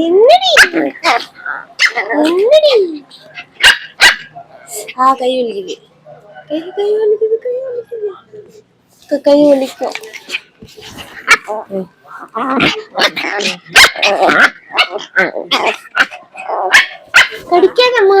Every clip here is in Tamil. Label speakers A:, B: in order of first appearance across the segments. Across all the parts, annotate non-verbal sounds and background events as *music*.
A: என்னடி என்னடி ஆ கை வலிக்குது கை கை வலிக்குது கை வலிக்குது க- கை வலிக்கும் கடிக்காதம்மா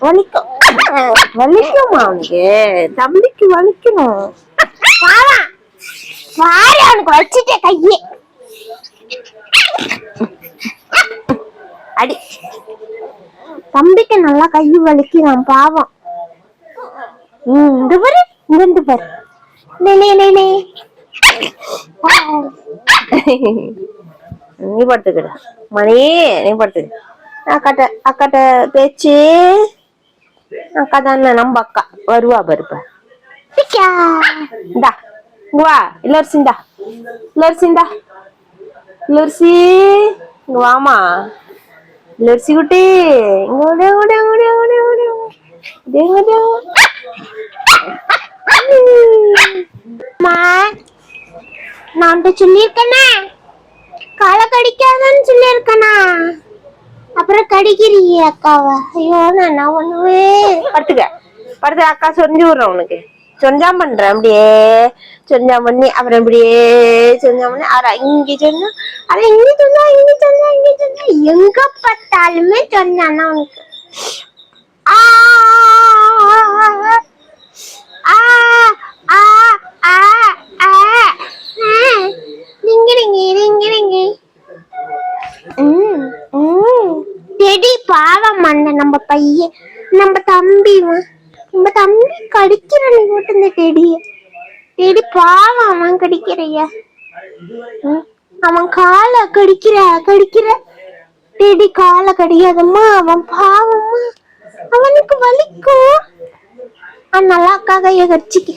A: வலிக்கும் வலிக்குமா அவனுக்கு தம்பிக்கு வலிக்கணும் வாடா அவனுக்கு வச்சுட்டே கையே அடி தம்பிக்கு நல்லா கை வலிக்கிறான் பாவம். இந்த பாரு இந்த இருந்து பாரு நே, நே, நே, *coughs* நே. படுத்துக்கிட. மணி நீ படுத்துக்க அக்காட்ட அக்காட்ட பேச்சு. அக்கா தானே நம்ம அக்கா. வருவா பருப்ப இந்தா வா. இளவரசி இந்தா. இளவரசி இந்தா. இங்க வாமா. இளவரசி குட்டி. இங்க ஓடு ஓடு ஓடு ஓடு ஓடு ஓடு ஓடு நான் உன்கிட்ட களை கடிக்காதன்னு சொல்லியிருக்கேனா? அப்புறம் கடிக்கிறீ அக்காவை. ஐயோ நான் ஒண்ணுவே படுத்துக்க. படுத்து அக்கா சொரிஞ்சு விடுறேன் உனக்கு. சொஞ்சாம் பண்றேன் அப்படியே. சொஞ்சாம் பண்ணி அப்புறம் இப்படியே சொஞ்சாம் பண்ணி அரை இங்க சொன்னா அரை இங்க சொன்னா இங்க சொன்னா இங்க சொன்னா எங்க பார்த்தாலுமே சொன்னான்னா உனக்கு? பையன். நம்ம தம்பிவன் நம்ம தம்பி கடிக்கிற நீ இந்த டெடிய. டெடி பாவம் அவன் கடிக்கிறைய. அவன் காலை கடிக்கிற கடிக்கிற. டெடி காலை கடிக்காதம்மா அவன் பாவம்மா. அவனுக்கு வலிக்கும். நல்லா அக்கா கைய கடிச்சிக்க.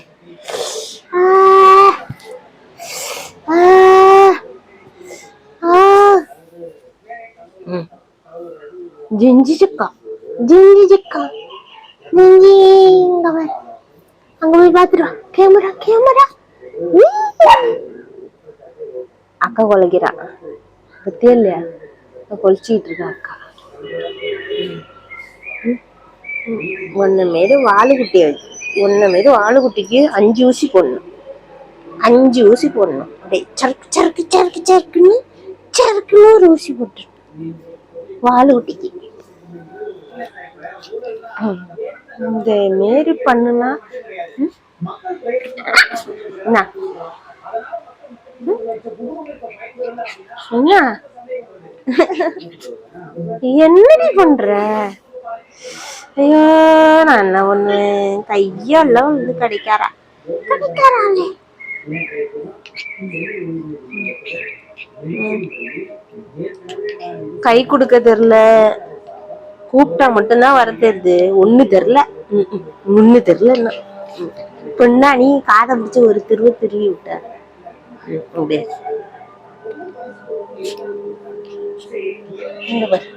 A: ஜெஞ்சிச்சுக்கா. ஜிஞ்சிக்கா. ஆ ஜிஞ்சி இங்க வா. அங்க போய் பாத்துருவா கேமரா கேமரா. அக்கா கொலைக்கிறா. பத்தியா இல்லையா? கொலிச்சிட்டு இருக்கா அக்கா. ஒன்னு மாரி வாலுகுட்டி ஒன்னு மாரி வாலுகுட்டிக்கு அஞ்சு ஊசி போடணும். அஞ்சு ஊசி போடணும். அப்படியே சறுக்கு சறுக்கு சறுக்கு சறுக்குன்னு சறுக்குன்னு ஒரு ஊசி போட்டு வாலுகுட்டிக்கு இந்த மாரி பண்ணுனா என்னடி பண்ற? ஐயோ நான் என்ன ஒண்ணு? கையெல்லாம் வந்து கடிக்காரா? கிடைக்காராளே கை கொடுக்க தெரியல கூப்பிட்டா மட்டும்தான் வர தெரியுது ஒண்ணு தெரியல. ஒண்ணு தெரியல இன்னும். பொண்ணா நீ காதை பிடிச்சு ஒரு திருவ திருவி விட்ட. அப்படியே. இங்க பாரு.